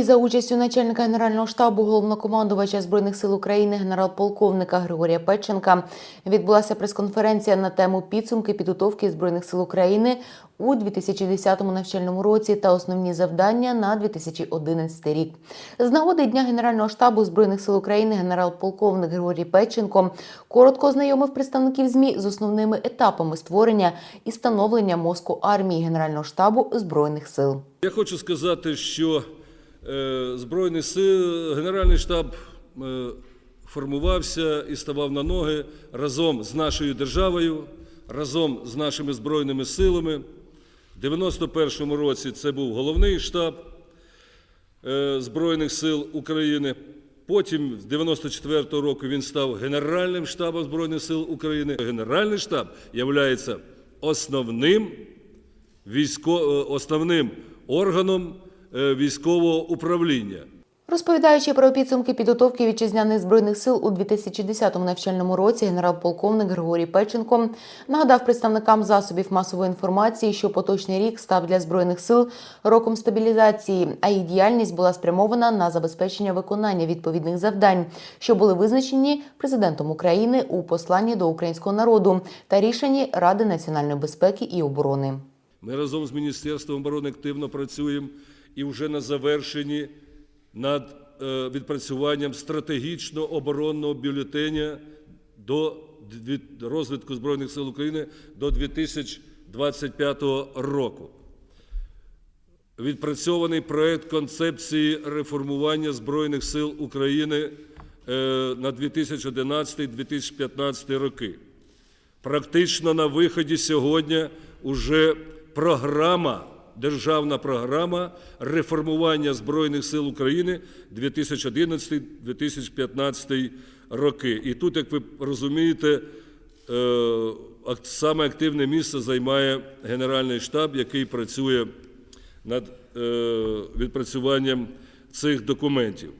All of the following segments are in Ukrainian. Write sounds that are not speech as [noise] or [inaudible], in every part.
столі за участю начальника генерального штабу головнокомандувача збройних сил України генерал-полковника Григорія Петченка відбулася прес-конференція на тему підсумки підготовки збройних сил України у 2010 навчальному році та основні завдання на 2011 рік. З нагоди дня генерального штабу збройних сил України генерал-полковник Григорій Петченко коротко ознайомив представників змі з основними етапами створення і становлення мозку армії генерального штабу збройних сил. Я хочу сказати, що е, Збройні сили, Генеральний штаб е, формувався і ставав на ноги разом з нашою державою, разом з нашими Збройними силами. В 91-му році це був головний штаб е, Збройних сил України. Потім з 94-го року він став Генеральним штабом Збройних сил України. Генеральний штаб є основним військо, основним органом військового управління. Розповідаючи про підсумки підготовки вітчизняних збройних сил у 2010 навчальному році, генерал-полковник Григорій Печенко нагадав представникам засобів масової інформації, що поточний рік став для збройних сил роком стабілізації, а їх діяльність була спрямована на забезпечення виконання відповідних завдань, що були визначені президентом України у посланні до українського народу та рішенні Ради національної безпеки і оборони. Ми разом з Міністерством оборони активно працюємо і вже на завершенні над е, відпрацюванням стратегічного оборонного бюлетеня до розвитку Збройних сил України до 2025 року. Відпрацьований проект концепції реформування Збройних сил України е, на 2011-2015 роки. Практично на виході сьогодні уже програма, державна програма реформування Збройних сил України 2011-2015 роки. І тут, як ви розумієте, е, саме активне місце займає Генеральний штаб, який працює над е, відпрацюванням цих документів.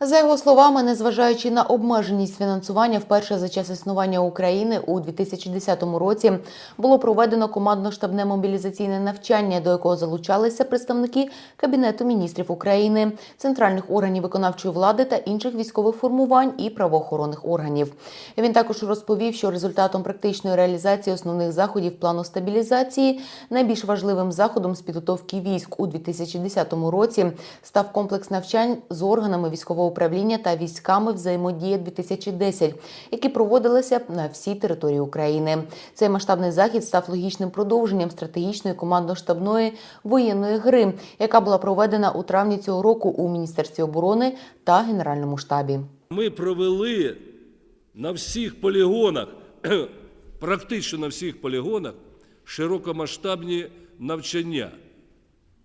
За його словами, незважаючи на обмеженість фінансування, вперше за час існування України у 2010 році було проведено командно-штабне мобілізаційне навчання, до якого залучалися представники Кабінету міністрів України, центральних органів виконавчої влади та інших військових формувань і правоохоронних органів. Він також розповів, що результатом практичної реалізації основних заходів плану стабілізації найбільш важливим заходом з підготовки військ у 2010 році став комплекс навчань з органами військового управління та військами взаємодія 2010, які проводилися на всій території України. Цей масштабний захід став логічним продовженням стратегічної командно-штабної воєнної гри, яка була проведена у травні цього року у Міністерстві оборони та Генеральному штабі. Ми провели на всіх полігонах, [clears throat] практично на всіх полігонах, широкомасштабні навчання.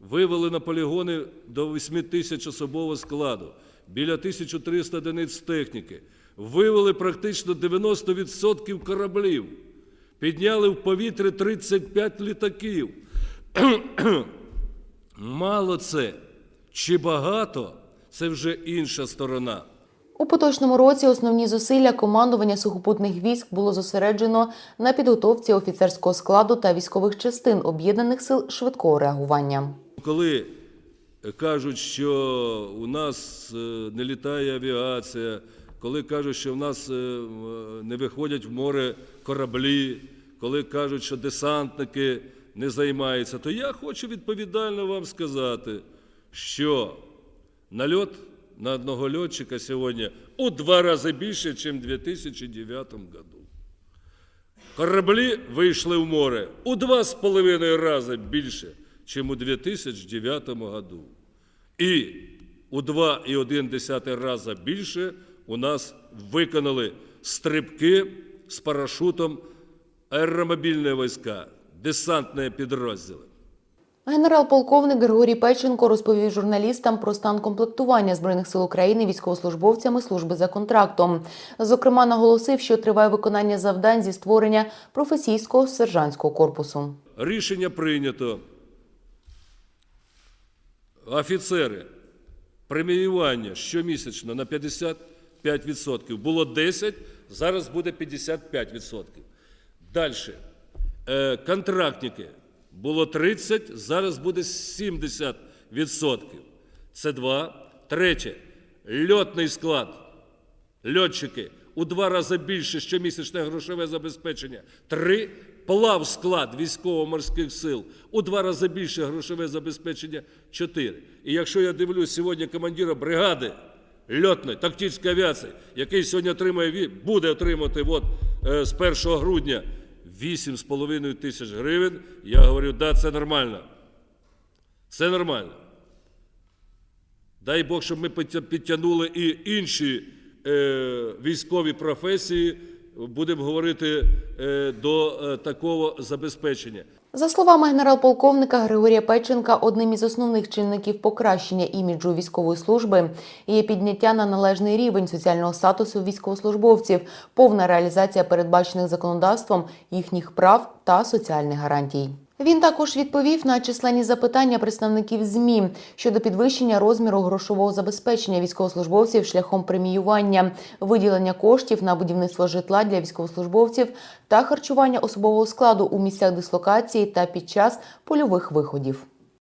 Вивели на полігони до 8 тисяч особового складу, біля 1300 одиниць техніки. Вивели практично 90% кораблів. Підняли в повітря 35 літаків. [clears throat] Мало це чи багато це вже інша сторона. У поточному році основні зусилля командування сухопутних військ було зосереджено на підготовці офіцерського складу та військових частин об'єднаних сил швидкого реагування. Коли кажуть, що у нас е, не літає авіація, коли кажуть, що в нас е, не виходять в море кораблі, коли кажуть, що десантники не займаються, то я хочу відповідально вам сказати, що нальот на одного льотчика сьогодні у два рази більше, ніж у 2009 году. Кораблі вийшли в море у два з половиною рази більше, ніж у 2009 году. І у 2,1 рази більше у нас виконали стрибки з парашутом аеромобільні війська, десантні підрозділи. Генерал-полковник Григорій Печенко розповів журналістам про стан комплектування збройних сил України військовослужбовцями служби за контрактом. Зокрема, наголосив, що триває виконання завдань зі створення професійського сержантського корпусу. Рішення прийнято. Офіцери преміювання щомісячно на 55%. Було 10, зараз буде 55%. Далі. Е, контрактники було 30, зараз буде 70%. Це два. Третє. Льотний склад. Льотчики у два рази більше щомісячне грошове забезпечення. Три. Плав склад військово-морських сил у два рази більше грошове забезпечення. Чотири. І якщо я дивлюсь сьогодні командира бригади льотної тактичної авіації, який сьогодні отримує ві- буде отримати от, е, з 1 грудня 8,5 тисяч гривень, я говорю, да, це нормально. Це нормально. Дай Бог, щоб ми підтягнули і інші е, військові професії, будемо говорити, е, до е, такого забезпечення. За словами генерал-полковника Григорія Печенка, одним із основних чинників покращення іміджу військової служби є підняття на належний рівень соціального статусу військовослужбовців, повна реалізація передбачених законодавством їхніх прав та соціальних гарантій. Він також відповів на численні запитання представників ЗМІ щодо підвищення розміру грошового забезпечення військовослужбовців шляхом преміювання, виділення коштів на будівництво житла для військовослужбовців та харчування особового складу у місцях дислокації та під час польових виходів.